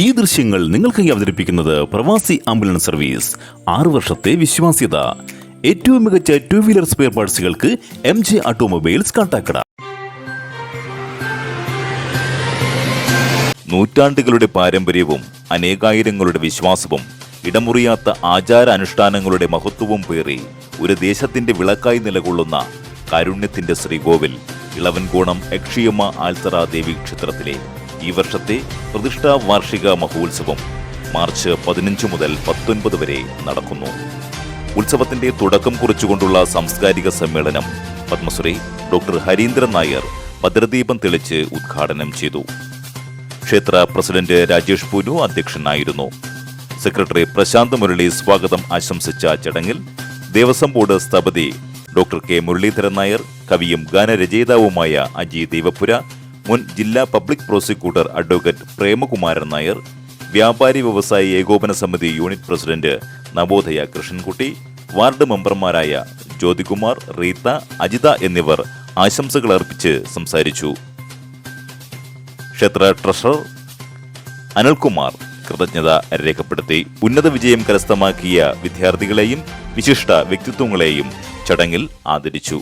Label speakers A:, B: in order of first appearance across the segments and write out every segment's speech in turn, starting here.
A: ഈ ദൃശ്യങ്ങൾ നിങ്ങൾക്കായി അവതരിപ്പിക്കുന്നത് പ്രവാസി ആംബുലൻസ് സർവീസ്. ആറു വർഷത്തെ വിശ്വാസ്യത. ഏറ്റവും മികച്ച ടു വീലർ സ്പെയർ പാർട്സുകൾക്ക് എം ജെ ഓട്ടോമൊബൈൽസ് കാട്ടാക്കട. നൂറ്റാണ്ടുകളുടെ പാരമ്പര്യവും അനേകായിരങ്ങളുടെ വിശ്വാസവും ഇടമുറിയാത്ത ആചാരാനുഷ്ഠാനങ്ങളുടെ മഹത്വവും പേറി ഒരു ദേശത്തിന്റെ വിളക്കായി നിലകൊള്ളുന്ന കാരുണ്യത്തിന്റെ ശ്രീകോവിൽ ഇളവൻകോണം യക്ഷിയമ്മ ആൽത്തറ ദേവി ക്ഷേത്രത്തിലെ ഈ വർഷത്തെ പ്രതിഷ്ഠാ വാർഷിക മഹോത്സവം മാർച്ച് പതിനഞ്ച് മുതൽ പത്തൊൻപത് വരെ നടക്കുന്നു. ഉത്സവത്തിന്റെ തുടക്കം കുറിച്ചുകൊണ്ടുള്ള സാംസ്കാരിക സമ്മേളനം പത്മശ്രീ ഡോക്ടർ ഹരീന്ദ്രൻ നായർ ഭദ്രദീപം തെളിച്ച് ഉദ്ഘാടനം ചെയ്തു. ക്ഷേത്ര പ്രസിഡന്റ് രാജേഷ് പൂനു അധ്യക്ഷനായിരുന്നു. സെക്രട്ടറി പ്രശാന്ത് മുരളി സ്വാഗതം ആശംസിച്ച ചടങ്ങിൽ ദേവസ്വം ബോർഡ് സ്ഥപതി ഡോക്ടർ കെ മുരളീധരൻ നായർ കവിയും ഗാനരചയിതാവുമായ അജി ദേവപുര മുൻ ജില്ലാ public prosecutor advocate Premakumaran Nair വ്യാപാരി വ്യവസായി ഏകോപന സമിതി unit president Navodaya Krishnankutty ward മെമ്പർമാരായ ജ്യോതികുമാർ റീത്ത അജിത എന്നിവർ ആശംസകൾ അർപ്പിച്ച് സംസാരിച്ചു. ക്ഷേത്ര ട്രഷറർ അനിൽകുമാർ കൃതജ്ഞത രേഖപ്പെടുത്തി. ഉന്നത വിജയം കരസ്ഥമാക്കിയ വിദ്യാർത്ഥികളെയും വിശിഷ്ട വ്യക്തിത്വങ്ങളെയും ചടങ്ങിൽ ആദരിച്ചു.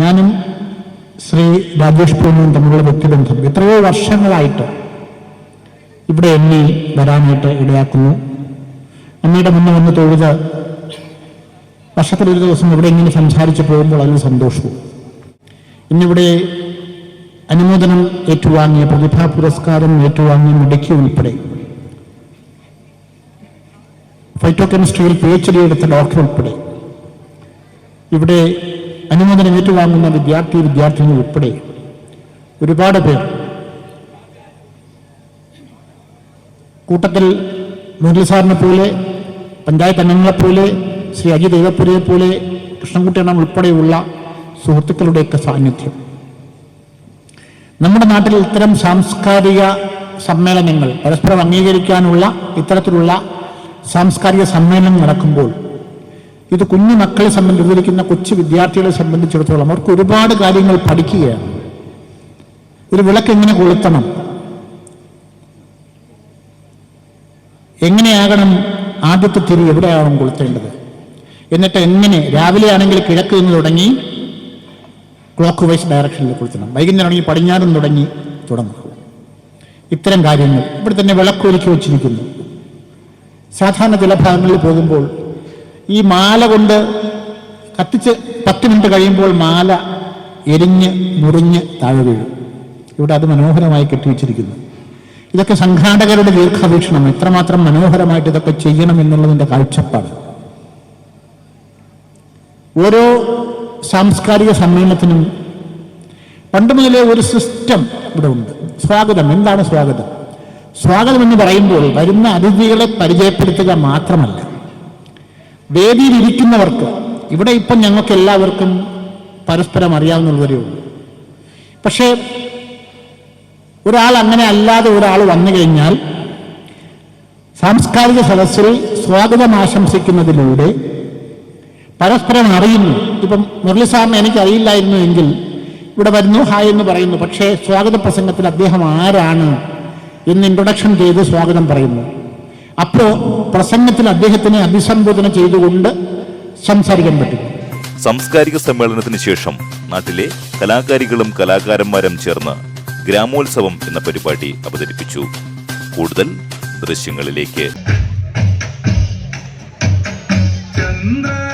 B: ഞാനും ശ്രീ രാജേഷ് പൂണിയും തമ്മിലുള്ള വ്യക്തിബന്ധം എത്രയോ വർഷങ്ങളായിട്ട് ഇവിടെ എന്നെ വരാനായിട്ട് ഇടയാക്കുന്നു. അമ്മയുടെ മുന്നേ വന്ന് തൊഴുത് വർഷത്തിലൊരു ദിവസം ഇവിടെ ഇങ്ങനെ സംസാരിച്ച് പോകുമ്പോൾ അതിന് സന്തോഷവും. ഇന്നിവിടെ അനുമോദനം ഏറ്റുവാങ്ങിയ പ്രതിഭാ പുരസ്കാരം ഏറ്റുവാങ്ങിയ മിടുക്കി ഉൾപ്പെടെ ഫൈറ്റോ കെമിസ്ട്രിയിൽ പി എച്ച് ഡി എടുത്ത ഡോക്ടർ ഉൾപ്പെടെ ഇവിടെ അനുമോദനം ഏറ്റുവാങ്ങുന്ന വിദ്യാർത്ഥി വിദ്യാർത്ഥിനി ഉൾപ്പെടെ ഒരുപാട് പേർ കൂട്ടത്തിൽ മുരളി സാറിനെ പോലെ പഞ്ചായത്ത് അംഗങ്ങളെപ്പോലെ ശ്രീ അജി ദേവപുരയെ പോലെ കൃഷ്ണൻകുട്ടിയണം ഉൾപ്പെടെയുള്ള സുഹൃത്തുക്കളുടെയൊക്കെ സാന്നിധ്യം. നമ്മുടെ നാട്ടിൽ ഇത്തരം സാംസ്കാരിക സമ്മേളനങ്ങൾ പരസ്പരം അംഗീകരിക്കാനുള്ള ഇത്തരത്തിലുള്ള സാംസ്കാരിക സമ്മേളനം നടക്കുമ്പോൾ ഇത് കുഞ്ഞു മക്കളെ സംബന്ധിച്ചിരിക്കുന്ന കൊച്ചു വിദ്യാർത്ഥികളെ സംബന്ധിച്ചിടത്തോളം അവർക്ക് ഒരുപാട് കാര്യങ്ങൾ പഠിക്കുകയാണ്. ഒരു വിളക്ക് എങ്ങനെ കൊളുത്തണം? എങ്ങനെയാകണം ആദ്യത്തെ തിരി എവിടെയാവണം കൊളുത്തേണ്ടത്? എന്നിട്ട് എങ്ങനെ രാവിലെ ആണെങ്കിൽ കിഴക്ക് നിന്ന് തുടങ്ങി ക്ലോക്ക് വൈസ് ഡയറക്ഷനിൽ കൊളുത്തണം. വൈകുന്നേരം ആണെങ്കിൽ പടിഞ്ഞാറും തുടങ്ങി തുടങ്ങും. ഇത്തരം കാര്യങ്ങൾ. ഇവിടെ തന്നെ വിളക്കൊരുക്കി വച്ചിരിക്കുന്നു. സാധാരണ ചില ഭാഗങ്ങളിൽ പോകുമ്പോൾ ഈ മാല കൊണ്ട് കത്തിച്ച് പത്ത് മിനിറ്റ് കഴിയുമ്പോൾ മാല എരിഞ്ഞ് മുറിഞ്ഞ് താഴെ വീഴും. ഇവിടെ അത് മനോഹരമായി കെട്ടിവെച്ചിരിക്കുന്നു. ഇതൊക്കെ സംഘാടകരുടെ ദീർഘവീക്ഷണം. എത്രമാത്രം മനോഹരമായിട്ട് ഇതൊക്കെ ചെയ്യണം എന്നുള്ളതിന്റെ കാഴ്ചപ്പാട്. ഓരോ സാംസ്കാരിക സമ്മേളനത്തിനും പണ്ട് മുതലേ ഒരു സിസ്റ്റം ഇവിടെ ഉണ്ട്. സ്വാഗതം. എന്താണ് സ്വാഗതം? സ്വാഗതം എന്ന് പറയുമ്പോൾ വരുന്ന അതിഥികളെ പരിചയപ്പെടുത്തുക മാത്രമല്ല. വേദിയിൽ ഇരിക്കുന്നവർക്ക് ഇവിടെ ഇപ്പം ഞങ്ങൾക്ക് എല്ലാവർക്കും പരസ്പരം അറിയാവുന്നവരേ ഉള്ളൂ. പക്ഷേ ഒരാൾ അങ്ങനെ അല്ലാതെ ഒരാൾ വന്നു കഴിഞ്ഞാൽ സാംസ്കാരിക സദസ്സിൽ സ്വാഗതം ആശംസിക്കുന്നതിലൂടെ പരസ്പരം അറിയുന്നു. ഇപ്പം മുരളി സാറിന് എനിക്ക് അറിയില്ലായിരുന്നു എങ്കിൽ ഇവിടെ വരുന്നു ഹായ് എന്ന് പറയുന്നു. പക്ഷേ സ്വാഗത പ്രസംഗത്തിൽ അദ്ദേഹം ആരാണ് എന്ന് ഇൻട്രൊഡക്ഷൻ ചെയ്ത് സ്വാഗതം പറയുന്നു. അപ്പോ പ്രസംഗത്തിൽ അദ്ദേഹത്തിനെ അഭിസംബോധന ചെയ്തുകൊണ്ട് സംസാരിക്കാൻ പറ്റും.
A: സാംസ്കാരിക സമ്മേളനത്തിന് ശേഷം നാട്ടിലെ കലാകാരികളും കലാകാരന്മാരും ചേർന്ന് ഗ്രാമോത്സവം എന്ന പരിപാടി അവതരിപ്പിച്ചു. കൂടുതൽ ദൃശ്യങ്ങളിലേക്ക്.
C: ചന്ദ്രകലാധരൻ